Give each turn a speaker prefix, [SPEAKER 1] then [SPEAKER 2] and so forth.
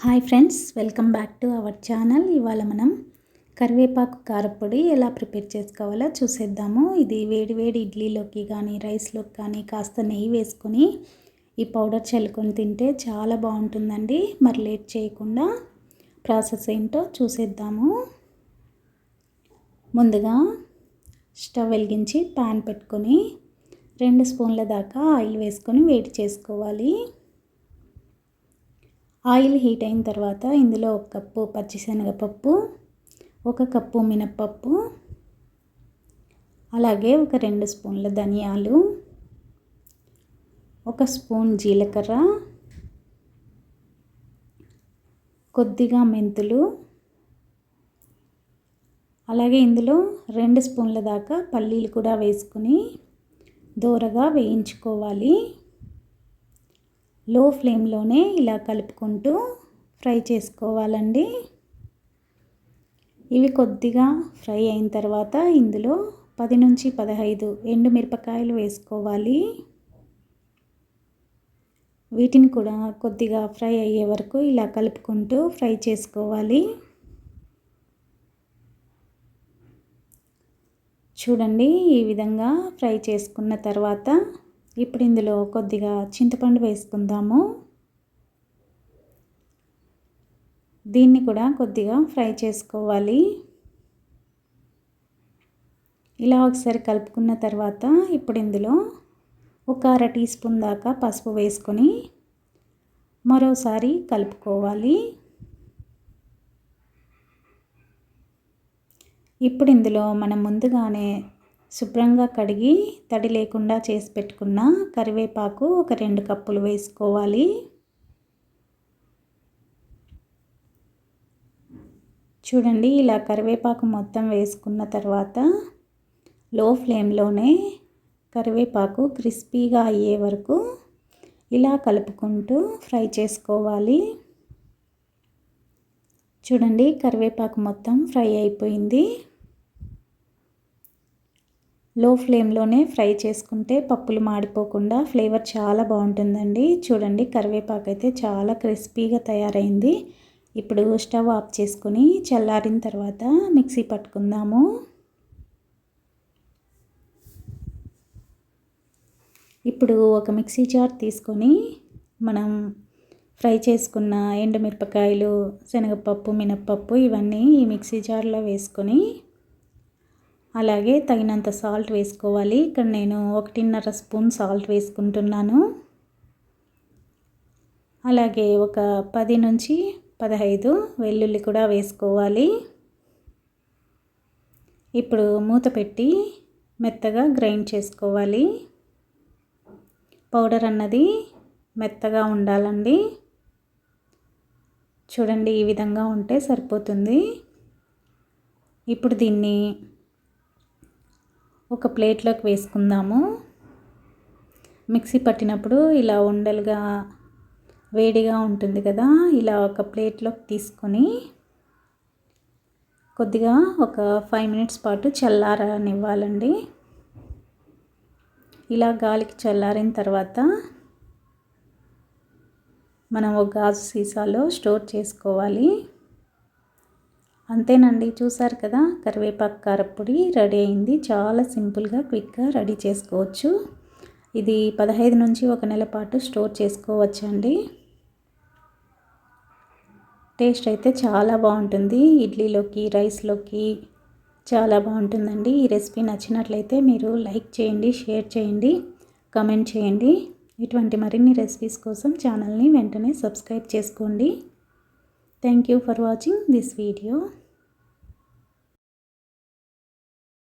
[SPEAKER 1] Hi friends welcome back to our channel. ఇవాళ మనం కరివేపాకు కారపొడి ఎలా ప్రిపేర్ చేసుకోవాలో చూసేద్దాము. ఇది వేడివేడి ఇడ్లీలోకి కానీ రైస్లోకి కానీ కాస్త నెయ్యి వేసుకొని ఈ పౌడర్ చల్లుకొని తింటే చాలా బాగుంటుందండి. మరి లేట్ చేయకుండా ప్రాసెస్ ఏంటో చూసేద్దాము. ముందుగా స్టవ్ వెలిగించి ప్యాన్ పెట్టుకొని రెండు స్పూన్ల దాకా ఆయిల్ వేసుకొని వేడి చేసుకోవాలి. ఆయిల్ హీట్ అయిన తర్వాత ఇందులో ఒక కప్పు పచ్చిశనగపప్పు ఒక కప్పు మినప్పప్పు అలాగే ఒక రెండు స్పూన్ల ధనియాలు ఒక స్పూన్ జీలకర్ర కొద్దిగా మెంతులు అలాగే ఇందులో రెండు స్పూన్ల దాకా పల్లీలు కూడా వేసుకుని దోరగా వేయించుకోవాలి. లో ఫ్లేమ్లోనే ఇలా కలుపుకుంటూ ఫ్రై చేసుకోవాలండి. ఇవి కొద్దిగా ఫ్రై అయిన తర్వాత ఇందులో పది నుంచి పదహైదు ఎండుమిరపకాయలు వేసుకోవాలి. వీటిని కూడా కొద్దిగా ఫ్రై అయ్యే వరకు ఇలా కలుపుకుంటూ ఫ్రై చేసుకోవాలి. చూడండి ఈ విధంగా ఫ్రై చేసుకున్న తర్వాత ఇప్పుడు ఇందులో కొద్దిగా చింతపండు వేసుకుందాము. దీన్ని కూడా కొద్దిగా ఫ్రై చేసుకోవాలి. ఇలా ఒకసారి కలుపుకున్న తర్వాత ఇప్పుడు ఇందులో ఒక అర టీ స్పూన్ దాకా పసుపు వేసుకొని మరోసారి కలుపుకోవాలి. ఇప్పుడు ఇందులో మనం ముందుగానే శుభ్రంగా కడిగి తడి లేకుండా చేసి పెట్టుకున్న కరివేపాకు ఒక రెండు కప్పులు వేసుకోవాలి. చూడండి ఇలా కరివేపాకు మొత్తం వేసుకున్న తర్వాత లో ఫ్లేమ్లోనే కరివేపాకు క్రిస్పీగా అయ్యే వరకు ఇలా కలుపుకుంటూ ఫ్రై చేసుకోవాలి. చూడండి కరివేపాకు మొత్తం ఫ్రై అయిపోయింది. లో ఫ్లేమ్లోనే ఫ్రై చేసుకుంటే పప్పులు మాడిపోకుండా ఫ్లేవర్ చాలా బాగుంటుందండి. చూడండి కరివేపాకు అయితే చాలా క్రిస్పీగా తయారైంది. ఇప్పుడు స్టవ్ ఆఫ్ చేసుకొని చల్లారిన తర్వాత మిక్సీ పట్టుకుందాము. ఇప్పుడు ఒక మిక్సీ జార్ తీసుకొని మనం ఫ్రై చేసుకున్న ఎండుమిరపకాయలు శనగపప్పు మినప్పప్పు ఇవన్నీ ఈ మిక్సీ జార్లో వేసుకొని అలాగే తగినంత సాల్ట్ వేసుకోవాలి. ఇక్కడ నేను ఒకటిన్నర స్పూన్ సాల్ట్ వేసుకుంటున్నాను. అలాగే ఒక పది నుంచి పదహైదు వెల్లుల్లి కూడా వేసుకోవాలి. ఇప్పుడు మూత పెట్టి మెత్తగా గ్రైండ్ చేసుకోవాలి. పౌడర్ అన్నది మెత్తగా ఉండాలండి. చూడండి ఈ విధంగా ఉంటే సరిపోతుంది. ఇప్పుడు దీన్ని ఒక ప్లేట్లోకి వేసుకుందాము. మిక్సీ పట్టినప్పుడు ఇలా ఉండలుగా వేడిగా ఉంటుంది కదా ఇలా ఒక ప్లేట్లోకి తీసుకొని కొద్దిగా ఒక ఫైవ్ మినిట్స్ పాటు చల్లారనివ్వాలండి. ఇలా గాలికి చల్లారిన తర్వాత మనం ఒక గాజు సీసాలో స్టోర్ చేసుకోవాలి. అంతేనండి చూసారు కదా? కరివేపాకు కారపొడి రెడీ అయింది. చాలా సింపుల్గా క్విక్గా రెడీ చేసుకోవచ్చు. ఇది పదహైదు నుంచి ఒక నెల పాటు స్టోర్ చేసుకోవచ్చండి. టేస్ట్ అయితే చాలా బాగుంటుంది. ఇడ్లీలోకి రైస్లోకి చాలా బాగుంటుందండి. ఈ రెసిపీ నచ్చినట్లయితే మీరు లైక్ చేయండి షేర్ చేయండి కమెంట్ చేయండి. ఇటువంటి మరిన్ని రెసిపీస్ కోసం ఛానల్ని వెంటనే సబ్స్క్రైబ్ చేసుకోండి. Thank you for watching this video.